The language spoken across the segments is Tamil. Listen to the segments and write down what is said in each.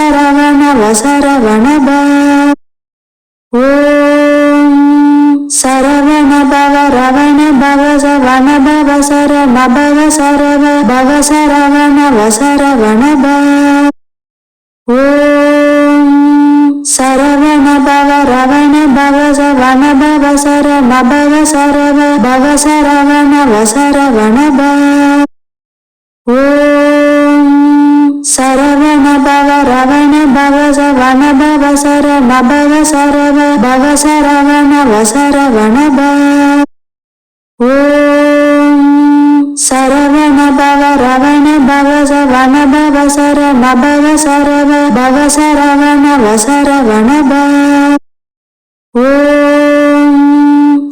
சரவண ஓம் சரவண பவ ரவண பவ சரவ பவ சரவண ஓம் சரவண பவ ரவண பவ சரவ பவ சரவண சர நபவ சரவ பவ சரவண வசரவண ஓம் சரவண பவ ரவண பவ சவண பவ சர நபவ சரவ பவ சரவண வசரவண ஓம்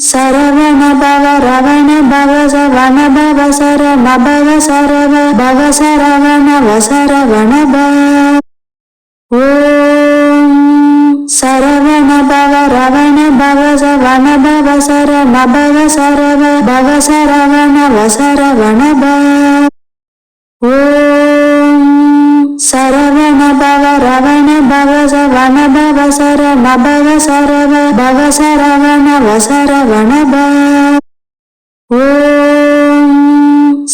சரவண பவ ரவண பவ சவண பவ சர நபவ சரவ பவ சரவண வசரவண சரவண பவ ரவண பவ சவண பவ சரண பவ சரவ பவ சரவண வசரவண ஓம் சரவண பவ ரவண பவ சவண பவ சரண பவ சரவ பவ சரவண வசரவண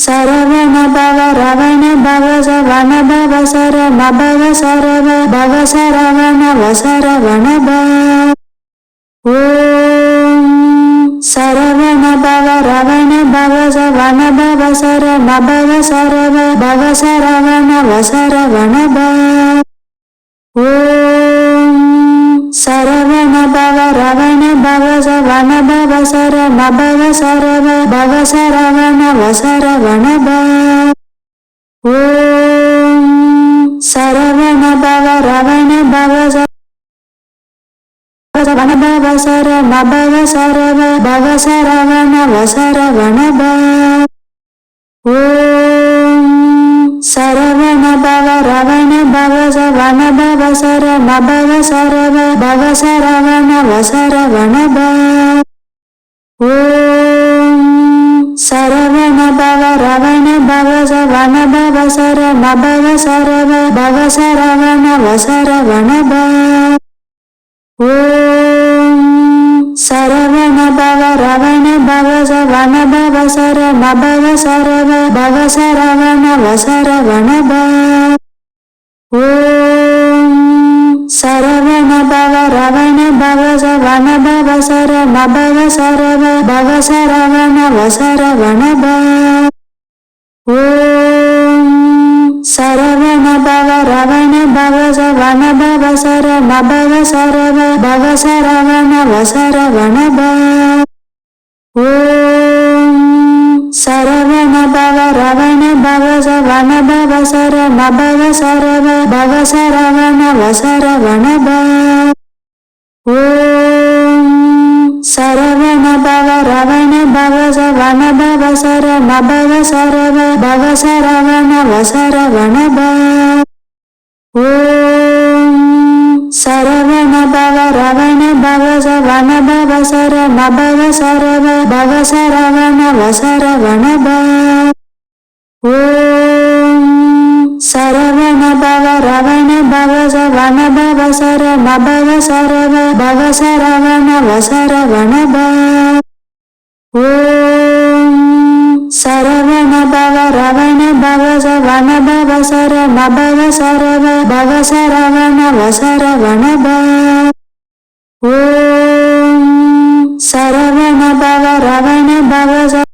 சரவண பவ ரவண பவ சவண பவ சரம பவ சரவ பவ சரவண வசரவண ஓம் சரவண பவ ரவண பவ சவண பவ சரம பவ சரவ பவ சரவண வசரவண ஓம் சரவண பவ ரவண பவ சவண பவ சரம பவ சரவ பவ சரவண வசரவண ஓம் சரவண பவ ரவண பவ சரவண பவ சர நபவ சரவ பவ சரவண வசரவண ஓம் சரவண பவ ரவண பவ சவண பவ சர நபவ சரவ பவ சரவண வசரவண ப ஓம் சரவண பவ ரவண பவ சவண பவ சர பவ சரவ பவ சரவண வசரவண ஓம் சரவண பவ ரவண பவ சவண பவ சர பவ சரவ பவ சரவண வசரவண ப ஓம் சரவண பவ ரவண பவ சவண பவ சர நபவ சரவ பவ சரவண வசரவண ஓம் சரவண பவ ரவண பவ சவண பவ சர நபவ சரவ பவ சரவண வசரவண ஓம் சர சர நபவ சரவ பவ சரவண வசரவண ப ஓம் சரவண பவ ரவண பவ சவண பவ சர நபவ சரவ பவ சரவண வசரவண ஓம் சரவண பவ ரவண பவ சவண பவ சர நபவ சரவ பவ சரவண வசரவண ப ஓம் சரவண பவ ரவண பவ சவண பவ சர பவ சரவ பவ சரவண வசரவண ஓம் சரவண பவ ரவண பவ சவண பவ சர பவ சரவ பவ சரவண வசரவண ஓம் சரவண பவ ரவண பவ